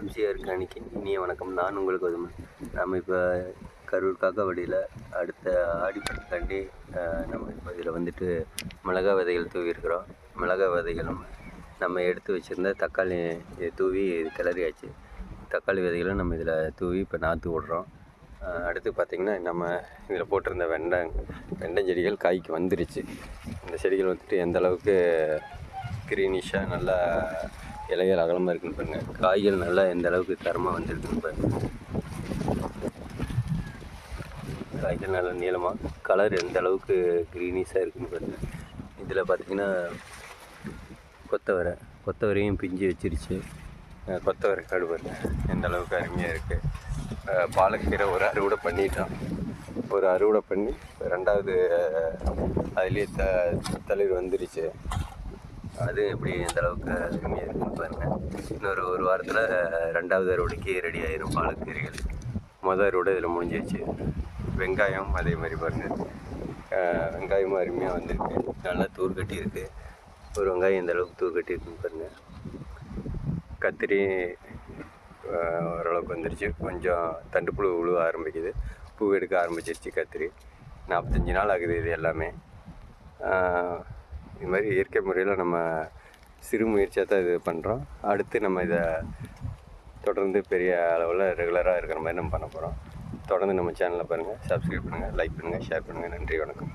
MCR கணிக்கு இனிய வணக்கம். நான் உங்களுக்கு உதவி நம்ம இப்போ கரூர் காக்காவடியில் அடுத்த ஆடிப்பட்டத்தாண்டி நம்ம இப்போ இதில் வந்துட்டு மிளகா விதைகள் தூவி இருக்கிறோம் மிளகா விதைகளும் நம்ம எடுத்து வச்சுருந்த தக்காளி தூவி கிளறியாச்சு. தக்காளி விதைகளும் நம்ம இதில் தூவி இப்போ நாற்று விடுறோம். அடுத்து பார்த்திங்கன்னா நம்ம இதில் போட்டிருந்த வெண்டை வெண்டஞ்செடிகள் காய்க்கு வந்துருச்சு. இந்த செடிகள் வந்துட்டு எந்த அளவுக்கு க்ரீனிஷாக நல்லா இலைகள் அகலமாக இருக்குன்னு பாருங்கள் காய்கள் நல்லா எந்த அளவுக்கு தரமாக வந்திருக்குன்னு பாருங்கள் காய்கள் நல்லா நீளமாக கலர் எந்த அளவுக்கு க்ரீனிஷாக இருக்குன்னு பாருங்கள் இதில் பார்த்திங்கன்னா கொத்தவரை கொத்தவரையும் பிஞ்சு வச்சிருச்சு. கொத்தவரை காடு பாருங்க. எந்த அளவுக்கு அருமையாக இருக்குது பாலக்கீரை ஒரு அறுவடை பண்ணிட்டோம் ஒரு அறுவடை பண்ணி ரெண்டாவது அதுலேயே த தளிர் வந்துருச்சு. அது எப்படி எந்த அளவுக்கு அருமையாக இருக்குன்னு பாருங்கள் இன்னொரு ஒரு வாரத்தில் ரெண்டாவது அறுவடைக்கு ரெடி ஆயிரும் பாலக்கீரைகள். மொதல் அறுவடை இதில் முடிஞ்சிருச்சு. வெங்காயம் அதே மாதிரி பாருங்கள் வெங்காயமும் அருமையாக வந்திருக்கு. நல்லா தூர் கட்டி இருக்குது ஒரு வெங்காயம் எந்த அளவுக்கு தூர் கட்டி இருக்குன்னு பாருங்கள் கத்திரி ஓரளவுக்கு வந்துருச்சு. கொஞ்சம் தண்டுப்புழு உழுவ ஆரம்பிக்குது. பூ எடுக்க ஆரம்பிச்சிருச்சு கத்திரி. நாற்பத்தஞ்சு நாள் ஆகுது இது எல்லாமே. இது மாதிரி இயற்கை முறையில் நம்ம சிறு முயற்சியாக தான் இது பண்ணுறோம் அடுத்து நம்ம இதை தொடர்ந்து பெரிய அளவில் ரெகுலராக இருக்கிற மாதிரி நம்ம பண்ண போகிறோம் தொடர்ந்து நம்ம சேனலை பாருங்கள் சப்ஸ்கிரைப் பண்ணுங்கள் லைக் பண்ணுங்கள் ஷேர் பண்ணுங்கள் நன்றி வணக்கம்.